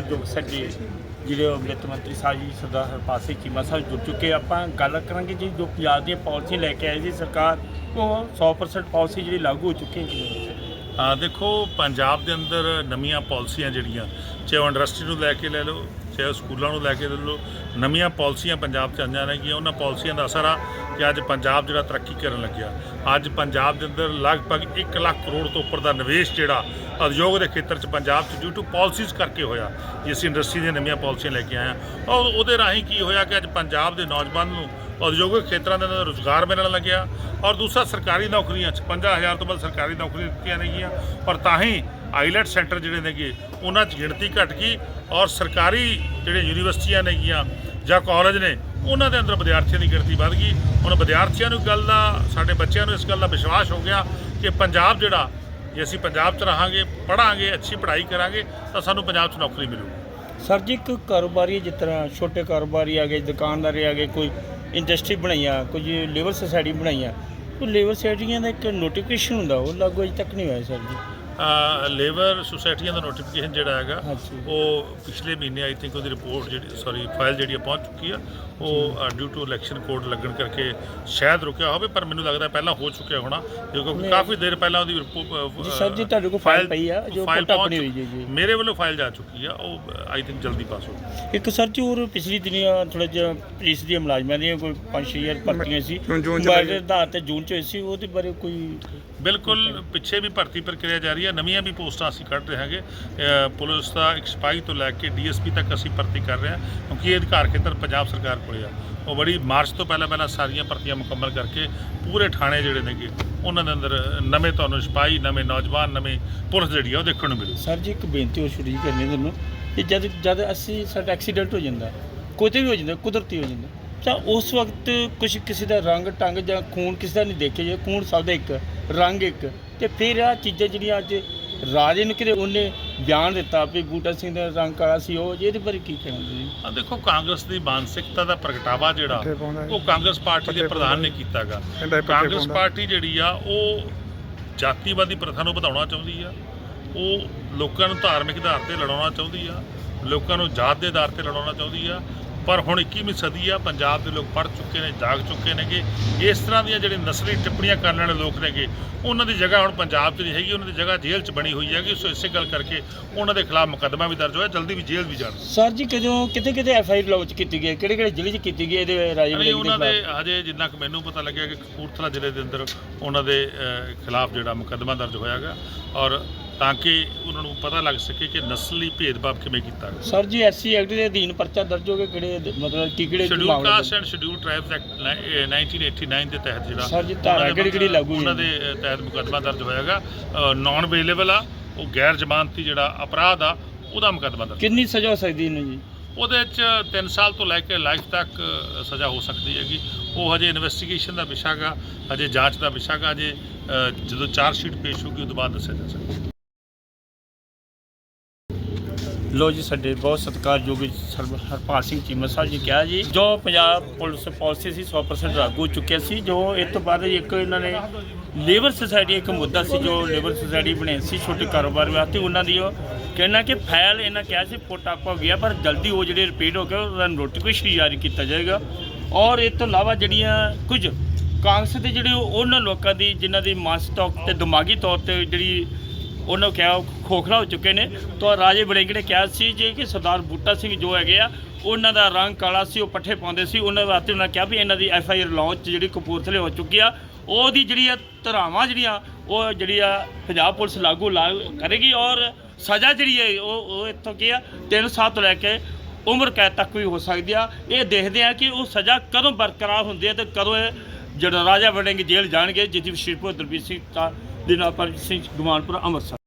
ਸਹਿਯੋਗ ਸਾਡੇ ਜਿਹੜੇ ਉਹ ਵਿੱਤ ਮੰਤਰੀ ਸਾਹਿਬ ਜੀ, ਸਰਦਾਰ ਹਰਪਾਲ ਸਿੰਘ ਚੀਮਾ ਸਾਹਿਬ ਜੁੜ ਚੁੱਕੇ ਆਪਾਂ ਗੱਲ ਕਰਾਂਗੇ ਜੀ ਜੋ ਪੰਜਾਬ ਦੀਆਂ ਪਾਲਿਸੀਆਂ ਲੈ ਕੇ ਆਏ ਸੀ ਸਰਕਾਰ, ਉਹ 100% ਪਾਲਿਸੀ ਜਿਹੜੀ ਲਾਗੂ ਹੋ ਚੁੱਕੀ ਹੈ ਕਿਵੇਂ ਆ ਦੇਖੋ, ਪੰਜਾਬ ਦੇ ਅੰਦਰ ਨਵੀਆਂ ਪਾਲਿਸੀਆਂ ਜਿਹੜੀਆਂ, ਚਾਹੇ ਉਹ ਇੰਡਸਟਰੀ ਨੂੰ ਲੈ ਕੇ ਲੈ ਲਓ ਚਾਹੇ ਸਕੂਲਾਂ ਨੂੰ ਲੈ ਕੇ ਲੈ, ਨਵੀਆਂ ਪਾਲਿਸੀਆਂ ਪੰਜਾਬ 'ਚ ਆਈਆਂ ਨੇਗੀਆਂ ਉਹਨਾਂ ਪਾਲਿਸੀਆਂ ਦਾ ਅਸਰ ਆ ਕਿ ਅੱਜ ਪੰਜਾਬ ਜਿਹੜਾ ਤਰੱਕੀ ਕਰਨ ਲੱਗਿਆ। ਅੱਜ ਪੰਜਾਬ ਦੇ ਅੰਦਰ ਲਗਭਗ 1 ਲੱਖ ਕਰੋੜ ਤੋਂ ਉੱਪਰ ਦਾ ਨਿਵੇਸ਼ ਜਿਹੜਾ ਉਦਯੋਗ ਦੇ ਖੇਤਰ 'ਚ ਪੰਜਾਬ 'ਚ ਡਿਊ ਟੂ ਪਾਲਿਸੀਜ਼ ਕਰਕੇ ਹੋਇਆ ਜੇ ਅਸੀਂ ਇੰਡਸਟਰੀ ਦੀਆਂ ਨਵੀਆਂ ਪਾਲਿਸੀਆਂ ਲੈ ਕੇ ਆਏ ਹਾਂ। ਔਰ ਉਹਦੇ ਰਾਹੀਂ ਕੀ ਹੋਇਆ ਕਿ ਅੱਜ ਪੰਜਾਬ ਦੇ ਨੌਜਵਾਨ ਨੂੰ ਉਦਯੋਗਿਕ ਖੇਤਰਾਂ ਦੇ ਅੰਦਰ ਰੁਜ਼ਗਾਰ ਮਿਲਣ ਲੱਗਿਆ ਔਰ ਦੂਸਰਾ ਸਰਕਾਰੀ ਨੌਕਰੀਆਂ 55000 ਤੋਂ ਵੱਧ ਸਰਕਾਰੀ ਨੌਕਰੀਆਂ ਦਿੱਤੀਆਂ ਨੇਗੀਆਂ ਔਰ ਤਾਂ ਹੀ ਆਈਲੈਟ ਸੈਂਟਰ ਜਿਹੜੇ ਨੇਗੇ ਉਹਨਾਂ 'ਚ ਗਿਣਤੀ ਘਟ ਗਈ ਔਰ ਸਰਕਾਰੀ ਜਿਹੜੇ ਯੂਨੀਵਰਸਿਟੀਆਂ ਨੇਗੀਆਂ ਜਾਂ ਕਾਲਜ ਨੇ, ਉਹਨਾਂ ਦੇ ਅੰਦਰ ਵਿਦਿਆਰਥੀਆਂ ਦੀ ਗਿਣਤੀ ਵੱਧ ਗਈ। ਹੁਣ ਵਿਦਿਆਰਥੀਆਂ ਨੂੰ ਗੱਲ ਦਾ, ਸਾਡੇ ਬੱਚਿਆਂ ਨੂੰ ਇਸ ਗੱਲ ਦਾ ਵਿਸ਼ਵਾਸ ਹੋ ਗਿਆ ਕਿ ਪੰਜਾਬ ਜਿਹੜਾ, ਜੇ ਅਸੀਂ ਪੰਜਾਬ 'ਚ ਰਹਾਂਗੇ, ਪੜ੍ਹਾਂਗੇ, ਅੱਛੀ ਪੜ੍ਹਾਈ ਕਰਾਂਗੇ, ਤਾਂ ਸਾਨੂੰ ਪੰਜਾਬ 'ਚ ਨੌਕਰੀ ਮਿਲੂਗੀ। ਸਰ ਜੀ, ਇੱਕ ਕਾਰੋਬਾਰੀ ਜਿਸ ਤਰ੍ਹਾਂ ਛੋਟੇ ਕਾਰੋਬਾਰੀ ਆ ਗਏ, ਦੁਕਾਨਦਾਰ ਆ ਗਏ, ਕੋਈ ਇੰਡਸਟਰੀ ਬਣਾਈਆਂ ਕੁਝ ਲੇਬਰ ਸੁਸਾਇਟੀ ਬਣਾਈਆਂ ਉਹ ਲੇਬਰ ਸੁਸਾਇਟੀਆਂ ਦਾ ਇੱਕ ਨੋਟੀਫਿਕੇਸ਼ਨ ਹੁੰਦਾ, ਉਹ ਲਾਗੂ ਅਜੇ ਤੱਕ ਨਹੀਂ ਹੋਇਆ ਸਰ ਜੀ। ਲੇਬਰ ਸੁਸਾਇਟੀਆਂ ਦਾ ਨੋਟੀਫਿਕੇਸ਼ਨ ਜਿਹੜਾ ਹੈਗਾ। ਉਹ ਪਿਛਲੇ ਮਹੀਨੇ ਆਈ ਥਿੰਕ ਉਹਦੀ ਰਿਪੋਰਟ ਜਿਹੜੀ ਸੌਰੀ ਫਾਈਲ ਜਿਹੜੀ ਆ ਪਹੁੰਚ ਚੁੱਕੀ ਆ ਉਹ ਡਿਊ ਟੂ ਇਲੈਕਸ਼ਨ ਕੋਡ ਲੱਗਣ ਕਰਕੇ ਸ਼ਾਇਦ ਰੁਕਿਆ ਹੋਵੇ ਪਰ ਮੈਨੂੰ ਲੱਗਦਾ ਪਹਿਲਾਂ ਹੋ ਚੁੱਕਿਆ ਹੋਣਾ ਕਿਉਂਕਿ। ਕਾਫੀ ਦੇਰ ਪਹਿਲਾਂ ਉਹਦੀ ਰਿਪੋਰਟ ਸਰ ਜੀ, ਤੁਹਾਡੇ ਕੋਲ file ਪਈ ਆ, ਜੋ ਫਾਈਲ ਪਹੁੰਚ ਪਹੁੰਚ ਬਣੀ ਹੋਈ ਜੀ, ਜੀ। ਮੇਰੇ ਵੱਲੋਂ ਫਾਈਲ ਜਾ ਚੁੱਕੀ ਆ ਉਹ ਆਈ ਥਿੰਕ ਜਲਦੀ ਪਾਸ ਹੋ ਇੱਕ ਸਰ ਜੀ ਹੋਰ ਪਿਛਲੀ ਦਿਨੀਆਂ ਥੋੜਾ ਜਿਹਾ ਪੁਲਿਸ ਦੀਆਂ ਮੁਲਾਜ਼ਮਾਂ ਦੀਆਂ ਕੋਈ 5-6000 ਭਰਤੀਆਂ ਸੀ। ਦੇ ਆਧਾਰ ਤੇ ਜੂਨ ਚ ਹੋਈ ਸੀ ਉਹਦੇ ਬਾਰੇ ਕੋਈ ਬਿਲਕੁਲ ਪਿੱਛੇ ਵੀ ਭਰਤੀ ਪ੍ਰਕਿਰਿਆ ਜਾਰੀ ਹੈ, ਨਵੀਆਂ ਵੀ ਪੋਸਟਾਂ ਅਸੀਂ ਕੱਢ ਰਹੇ ਹਾਂਗੇ। ਪੁਲਿਸ ਦਾ ਇੱਕ ਸਿਪਾਹੀ ਤੋਂ ਲੈ ਕੇ ਡੀਐਸਪੀ ਤੱਕ ਅਸੀਂ ਭਰਤੀ ਕਰ ਰਹੇ ਹਾਂ, ਕਿਉਂਕਿ ਇਹ ਅਧਿਕਾਰ ਖੇਤਰ ਪੰਜਾਬ ਸਰਕਾਰ ਕੋਲੇ ਆ। ਉਹ ਬੜੀ ਮਾਰਚ ਤੋਂ ਪਹਿਲਾਂ ਪਹਿਲਾਂ ਸਾਰੀਆਂ ਭਰਤੀਆਂ ਮੁਕੰਮਲ ਕਰਕੇ ਪੂਰੇ ਥਾਣੇ ਜਿਹੜੇ ਨੇਗੇ, ਉਹਨਾਂ ਦੇ ਅੰਦਰ ਨਵੇਂ ਤੁਹਾਨੂੰ ਸਿਪਾਹੀ, ਨਵੇਂ ਨੌਜਵਾਨ, ਨਵੇਂ ਪੁਲਿਸ ਜਿਹੜੀ ਆ ਉਹ ਦੇਖਣ ਨੂੰ ਮਿਲੂ ਸਰ ਜੀ, ਇੱਕ ਬੇਨਤੀ ਹੋ ਛੋਟੀ ਜਿਹੀ ਕਰਨੀ ਤੁਹਾਨੂੰ, ਕਿ ਜਦ ਜਦ ਅਸੀਂ ਸਾਡਾ ਐਕਸੀਡੈਂਟ ਹੋ ਜਾਂਦਾ, ਕੋਈ ਤੇ ਵੀ ਹੋ ਜਾਂਦਾ, ਕੁਦਰਤੀ ਹੋ ਜਾਂਦਾ ਤਾਂ ਉਸ ਵਕਤ ਕੁਝ ਕਿਸੇ ਦਾ ਰੰਗ ਟੰਗ ਜਾਂ ਖੂਨ ਕਿਸੇ ਦਾ ਨਹੀਂ ਦੇਖਿਆ ਜੇ ਖੂਨ ਸਭ ਦਾ ਇੱਕ ਰੰਗ ਇੱਕ ਤੇ ਫਿਰ ਆ ਚੀਜ਼ਾਂ ਜਿਹੜੀਆਂ ਅੱਜ ਰਾਜੇ ਨੂੰ ਕਿਤੇ ਉਹਨੇ ਬਿਆਨ ਦਿੱਤਾ ਵੀ ਬੂਟਾ ਸਿੰਘ ਦਾ ਰੰਗ ਕਾਲਾ ਸੀ ਉਹ ਇਹਦੇ ਬਾਰੇ ਕੀ ਕਹਿਣਾ ਤੁਸੀਂ ਆ ਦੇਖੋ ਕਾਂਗਰਸ ਦੀ ਮਾਨਸਿਕਤਾ ਦਾ ਪ੍ਰਗਟਾਵਾ ਜਿਹੜਾ। ਉਹ ਕਾਂਗਰਸ ਪਾਰਟੀ ਦੇ ਪ੍ਰਧਾਨ ਨੇ। ਕੀਤਾਗਾ ਕਹਿੰਦਾ ਕਾਂਗਰਸ। ਪਾਰਟੀ ਜਿਹੜੀ ਆ ਉਹ ਜਾਤੀਵਾਦੀ ਪ੍ਰਥਾ ਨੂੰ ਵਧਾਉਣਾ ਚਾਹੁੰਦੀ ਆ ਉਹ ਲੋਕਾਂ ਨੂੰ ਧਾਰਮਿਕ ਆਧਾਰ ਤੇ ਲੜਾਉਣਾ ਚਾਹੁੰਦੀ ਆ ਲੋਕਾਂ ਨੂੰ ਜਾਤ ਦੇ ਆਧਾਰ ਤੇ ਲੜਾਉਣਾ ਚਾਹੁੰਦੀ ਆ ਪਰ ਹੁਣ 21ਵੀਂ ਸਦੀ ਆ ਪੰਜਾਬ ਦੇ ਲੋਕ ਪੜ੍ਹ ਚੁੱਕੇ ਨੇ ਜਾਗ ਚੁੱਕੇ ਨੇਗੇ। ਇਸ ਤਰ੍ਹਾਂ ਦੀਆਂ ਜਿਹੜੇ ਨਸਲੀ ਟਿੱਪਣੀਆਂ ਕਰਨ ਵਾਲੇ ਲੋਕ ਨੇਗੇ ਉਹਨਾਂ ਦੀ ਜਗ੍ਹਾ ਹੁਣ ਪੰਜਾਬ 'ਚ ਨਹੀਂ ਹੈਗੀ ਉਹਨਾਂ ਦੀ ਜਗ੍ਹਾ ਜੇਲ੍ਹ 'ਚ ਬਣੀ ਹੋਈ ਹੈਗੀ। ਸੋ ਇਸੇ ਗੱਲ ਕਰਕੇ ਉਹਨਾਂ ਦੇ ਖਿਲਾਫ ਮੁਕੱਦਮਾ ਵੀ ਦਰਜ ਹੋਇਆ ਜਲਦੀ ਵੀ ਜੇਲ੍ਹ ਵੀ ਜਾਣ। ਸਰ ਜੀ ਕਦੋਂ ਕਿਤੇ ਕਿਤੇ ਐਫ ਆਈ ਆਰ ਲੌਂਚ ਕੀਤੀ ਗਈ ਕਿਹੜੇ ਕਿਹੜੇ ਜ਼ਿਲ੍ਹੇ 'ਚ ਕੀਤੀ ਗਈ ਇਹਦੇ ਰਾਜੇ ਨਹੀਂ ਉਹਨਾਂ ਦੇ ਹਜੇ ਜਿੰਨਾ ਕੁ ਮੈਨੂੰ ਪਤਾ ਲੱਗਿਆ ਕਿ ਕਪੂਰਥਲਾ ਜ਼ਿਲ੍ਹੇ ਦੇ ਅੰਦਰ ਉਹਨਾਂ ਦੇ ਖਿਲਾਫ ਜਿਹੜਾ ਮੁਕੱਦਮਾ ਦਰਜ ਹੋਇਆਗਾ। ਔਰ ਤਾਂ ਕਿ ਉਹਨਾਂ ਨੂੰ ਪਤਾ ਲੱਗ ਸਕੇ ਕਿ ਨਸਲੀ ਭੇਦਭਾਵ ਕਿਵੇਂ ਕੀਤਾ ਗਿਆ। ਸਰ ਜੀ ਐਸਸੀ ਐਕਟ ਦੇ ਅਧੀਨ ਪਰਚਾ ਦਰਜ ਹੋ ਗਿਆ ਕਿਹੜੇ ਮਤਲਬ ਕਿ ਕਿਹੜੇ schedule caste? And schedule tribes act 1989 ਦੇ ਤਹਿਤ ਜਿਹੜਾ ਸਰ ਜੀ, ਧਾਰਾ ਉਹਨਾਂ ਦੇ ਕਿਹੜੀ-ਕਿਹੜੀ ਲਾਗੂ ਹੋਈ ਉਹਨਾਂ ਦੇ ਤਹਿਤ ਮੁਕੱਦਮਾ ਦਰਜ ਹੋਇਆਗਾ ਨਾਨ ਅਵੇਲੇਬਲ ਆ ਉਹ ਗੈਰ ਜ਼ਮਾਨਤੀ ਜਿਹੜਾ ਅਪਰਾਧ ਆ ਉਹਦਾ ਮੁਕੱਦਮਾ ਦਰਜ। ਕਿੰਨੀ ਸਜ਼ਾ ਹੋ ਸਕਦੀ ਇਹਨੂੰ ਜੀ? ਉਹਦੇ ਚ 3 ਸਾਲ ਤੋਂ ਲੈ ਕੇ ਲਾਈਫ ਤੱਕ ਸਜ਼ਾ ਹੋ ਸਕਦੀ ਹੈਗੀ। ਉਹ ਹਜੇ ਇਨਵੈਸਟੀਗੇਸ਼ਨ ਦਾ ਵਿਸ਼ਾ ਗਾ ਹਜੇ ਜਾਂਚ ਦਾ ਵਿਸ਼ਾ ਗਾ ਹਜੇ ਜਦੋਂ ਚਾਰਜ ਸ਼ੀਟ ਪੇਸ਼ ਹੋਊਗੀ ਉਦੋਂ ਬਾਅਦ ਦੱਸਿਆ ਜਾ ਸਕਦਾ। ਲੋ ਜੀ, ਸਾਡੇ ਬਹੁਤ ਸਤਿਕਾਰਯੋਗ ਸਰਬ, ਹਰਪਾਲ ਸਿੰਘ ਚੀਮਾ ਸਾਹਿਬ ਜੀ ਕਿਹਾ ਜੀ, ਜੋ ਪੰਜਾਬ ਪੁਲਿਸ ਪਾਲਿਸੀ ਸੀ 100% ਲਾਗੂ ਹੋ ਚੁੱਕਿਆ ਸੀ, ਜੋ ਇਸ ਤੋਂ ਬਾਅਦ ਇੱਕ ਇਹਨਾਂ ਨੇ ਲੇਬਰ ਸੁਸਾਇਟੀ ਇੱਕ ਮੁੱਦਾ ਸੀ, ਜੋ ਲੇਬਰ ਸੁਸਾਇਟੀ ਬਣੀ ਸੀ ਛੋਟੇ ਕਾਰੋਬਾਰ ਵਾਸਤੇ, ਉਹਨਾਂ ਦੀ ਉਹ ਕਹਿਣਾ ਕਿ ਫਾਈਲ ਇਹਨਾਂ ਕਿਹਾ ਸੀ ਫੋਟਾਪਾ ਹੋ ਗਿਆ, ਪਰ ਜਲਦੀ ਉਹ ਜਿਹੜੇ ਰਿਪੀਟ ਹੋ ਗਏ, ਉਹਨਾਂ ਨੂੰ ਨੋਟੀਫਿਕੇਸ਼ਨ ਜਾਰੀ ਕੀਤਾ ਜਾਏਗਾ। ਔਰ ਇਸ ਤੋਂ ਇਲਾਵਾ ਜਿਹੜੀਆਂ ਕੁਝ ਕਾਂਗਰਸ ਦੇ ਜਿਹੜੇ ਉਹਨਾਂ ਲੋਕਾਂ ਦੀ, ਜਿਨ੍ਹਾਂ ਦੀ ਮਾਨਸਿਕ ਤੌਰ ਤੇ ਦਿਮਾਗੀ ਤੌਰ ਤੇ ਜਿਹੜੀ ਉਹਨਾਂ ਨੂੰ ਕਿਹਾ ਉਹ ਖੋਖਲਾ ਹੋ ਚੁੱਕੇ ਨੇ। ਤਾਂ ਰਾਜੇ ਵੜਿੰਗ ਨੇ ਕਿਹਾ ਸੀ ਜੀ ਕਿ ਸਰਦਾਰ ਬੂਟਾ ਸਿੰਘ ਜੋ ਹੈਗੇ ਆ, ਉਹਨਾਂ ਦਾ ਰੰਗ ਕਾਲਾ ਸੀ, ਉਹ ਪੱਠੇ ਪਾਉਂਦੇ ਸੀ। ਉਹਨਾਂ ਵਾਸਤੇ ਉਹਨਾਂ ਕਿਹਾ ਵੀ ਇਹਨਾਂ ਦੀ ਐਫ ਆਈ ਆਰ ਲਾਂਚ ਜਿਹੜੀ ਕਪੂਰਥਲੇ ਹੋ ਚੁੱਕੀ ਆ, ਉਹਦੀ ਜਿਹੜੀ ਆ ਧਰਾਵਾਂ ਜਿਹੜੀਆਂ ਉਹ ਜਿਹੜੀ ਆ ਪੰਜਾਬ ਪੁਲਿਸ ਲਾਗੂ ਲਾ ਕਰੇਗੀ ਔਰ ਸਜ਼ਾ ਜਿਹੜੀ ਹੈ ਉਹ ਉਹ ਇੱਥੋਂ ਕੀ ਆ 3 ਸਾਲ ਤੋਂ ਲੈ ਕੇ ਉਮਰ ਕੈਦ ਤੱਕ ਵੀ ਹੋ ਸਕਦੀ ਆ। ਇਹ ਦੇਖਦੇ ਆ ਕਿ ਉਹ ਸਜ਼ਾ ਕਦੋਂ ਬਰਕਰਾਰ ਹੁੰਦੀ ਹੈ ਤੇ ਕਦੋਂ ਇਹ ਜਿਹੜਾ ਰਾਜਾ ਵੜਿੰਗ ਜੇਲ੍ਹ ਜਾਣਗੇ। ਜਿੱਥੇ ਸ਼੍ਰੀਪੁਰ ਦਰਬੀਰ ਸਿੰਘ ਦਾ ਦੇ ਨਾਲ ਪਰ ਸਿੰਘ ਗੁਮਾਨਪੁਰ ਅੰਮ੍ਰਿਤਸਰ।